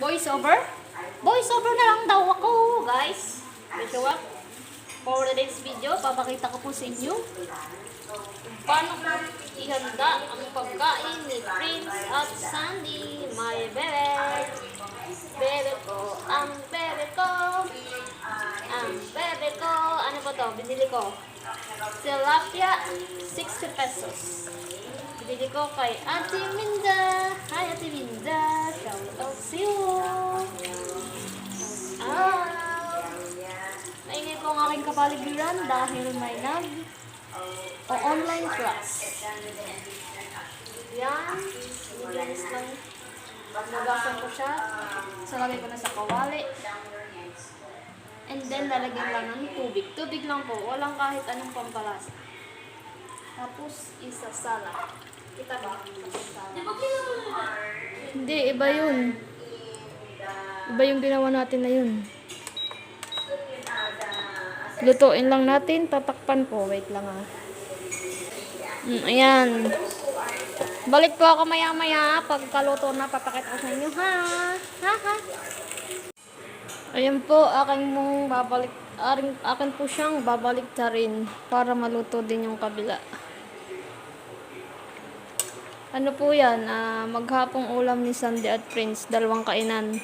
Voice over? Voice over na lang daw ako, guys. Medyo wak. For the next video, papakita ko po sa inyo paano ko ihanda ang pagkain ni Prince at Sandy, my bebe. Bebe ko, ang bebe ko. Ang bebe ko. Ano ba to? Binili ko. Tilapia, 60 pesos. Binili ko kay Ate Minda. Hi, Ate Minda. Shout out you. Ah. Naingay ko ang aking kapaligiran dahil may nag o online class. Yan. Nilinis lang. Nagasan ko siya. Salagay ko na sa kawali. And then, lalagyan lang ng tubig. Tubig lang po. Walang kahit anong pampalasa. Tapos, isasala. Kita ba? Isasala. Hindi, iba yun. Iba yung ginawa natin na yun. Lutuin lang natin. Tatakpan po. Wait lang ah. Mm, ayan. Balik po ako maya-maya. Pagkaluto na, papakita ko sa inyo. Ha? Ha? Ha? Ayan po, aking mong babalik, aring, akin po siyang babalik ta rin para maluto din yung kabila. Ano po yan? Ah, maghapong ulam ni Sandy at Prince, dalawang kainan.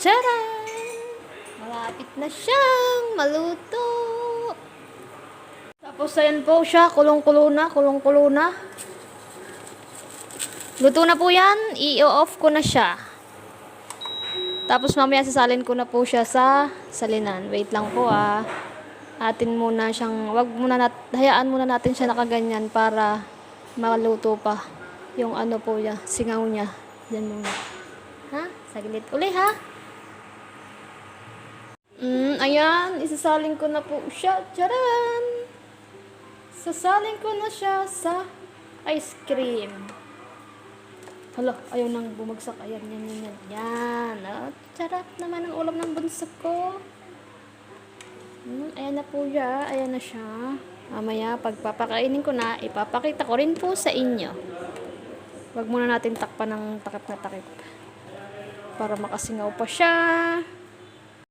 Tcharan! Malapit na siyang maluto. Tapos ayan po siya, kulong-kulo na, kulong-kulo na. Luto na po yan, i-off ko na siya. Tapos mamaya sasalin ko na po siya sa salinan. Wait lang po ah. Atin muna siyang, wag muna nat, hayaan muna natin siya nakaganyan para maluto pa yung ano po niya, singaw niya. Yan muna. Ha? Saglit uli ha? Mm, ayan, isasalin ko na po siya. Charan! Sasalin ko na siya sa ice cream. Hala, ayaw nang bumagsak. Ayan, yan, yan, yan. Yan. Oh, charap naman ang ulam ng bunso ko. Hmm, ayan na po siya. Ayan na siya. Mamaya, pagpapakainin ko na, ipapakita ko rin po sa inyo. Huwag muna natin takpan ng takip na takip. Para makasingaw pa siya.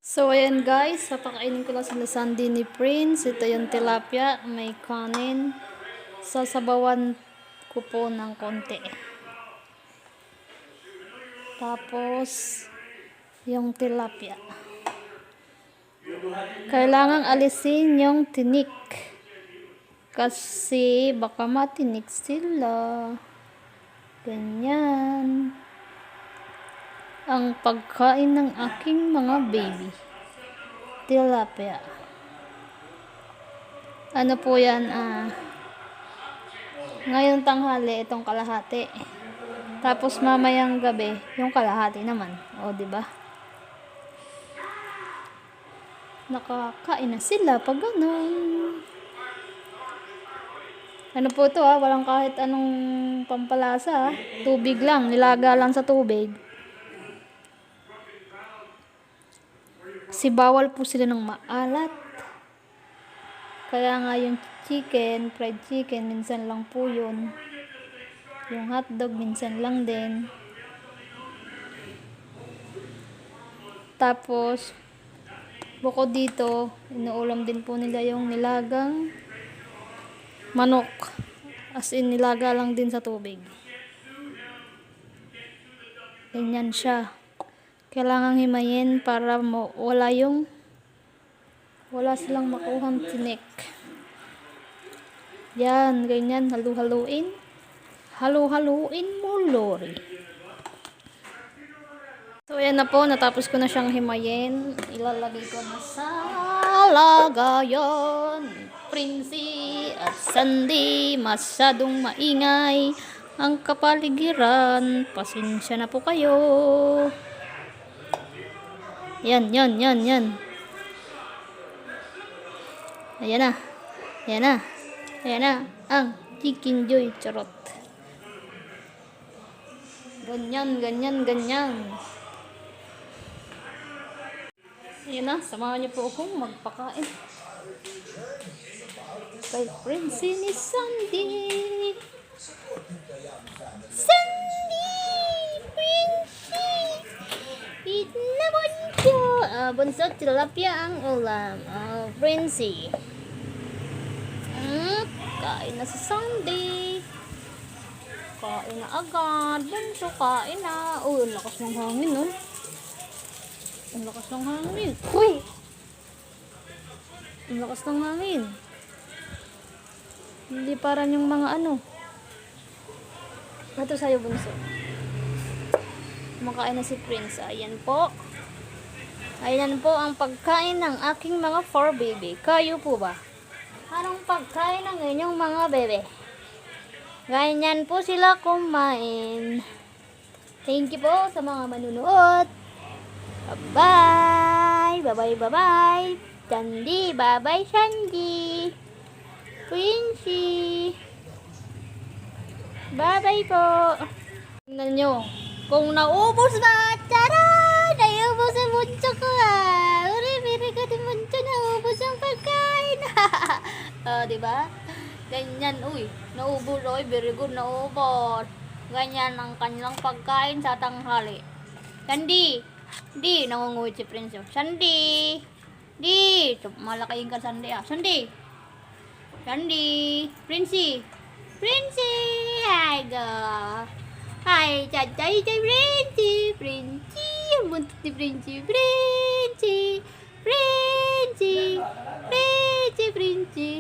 So, ayan guys. Papakainin ko lang sila Sandy ni Prince. Ito yung tilapia. May kanin. Sasabawan ko po ng konti. Tapos, yung tilapia. Kailangang alisin yung tinik. Kasi baka matinik sila. Ganyan. Ang pagkain ng aking mga baby. Tilapia. Ano po yan? Ah, ngayon tanghali, itong kalahati. Tapos mamayang gabi, yung kalahati naman. O, di ba? Nakakain na sila pag ganun. Ano po to ah, walang kahit anong pampalasa ah. Tubig lang, nilaga lang sa tubig. Kasi bawal po sila ng maalat. Kaya nga yung chicken, fried chicken, minsan lang po yun. Yung hotdog, minsan lang din. Tapos, bukod dito, inuulam din po nila yung nilagang manok. As in, nilaga lang din sa tubig. Ganyan siya. Kailangang himayin para mo, wala yung wala silang makuhang tinik. Yan, ganyan, halu-haluin. Halu-haluin mo, Lori. So, ayan na po. Natapos ko na siyang himayin. Ilalagay ko na sa lagayan. Princey at Sandy. Masyadong maingay ang kapaligiran. Pasensya na po kayo. Yan, yan, yan, yan. Ayan na. Ayan na. Ayan na. Ang chicken joy charot. Ganyan, ganyan, ganyan. Ayan na, samahan niyo po akong magpakain. Kay Princey ni Sandy. Sandy! Princey! Itna bunso! Uh, ah, bunso, tilapia ang ulam. Ah, uh, Princey. Mm, kain na si Sandy. Kain na agad. Bunso, kain na. Oh, lakas ng hangin, no? Oh. Ang lakas ng hangin. Uy! Ang lakas ng hangin. Hindi parang yung mga ano. Ito sa'yo, bunso. Kumakain na si Prince. Ayan po. Ayan po ang pagkain ng aking mga four baby. Kayo po ba? Anong pagkain ng inyong mga bebe? Ganyan po sila kumain. Thank you po sa mga manunood. Bye-bye! Bye-bye, bye-bye! Sandy, bye-bye, Sandy! Quincy! Bye-bye po! Tingnan nyo, kung naubos na, tara! Naubos ang bunso ko ah! Uri, very good yung bunso, naubos ang pagkain! oh, di ba? Ganyan, uy, naubos, uy, very good, naubos. Ganyan ang kanilang pagkain sa tanghali. Sandy! Di, nangunguwit si Prince. Sandy! Di! Ito, malakayin ka, Sandy ah. Sandy! Sandy! Princey! Princey! Hi, go! Hi, cacay, cacay, Princey! Princey! Ang buntot ni Princey! Princey! Princey! Princey! Princey!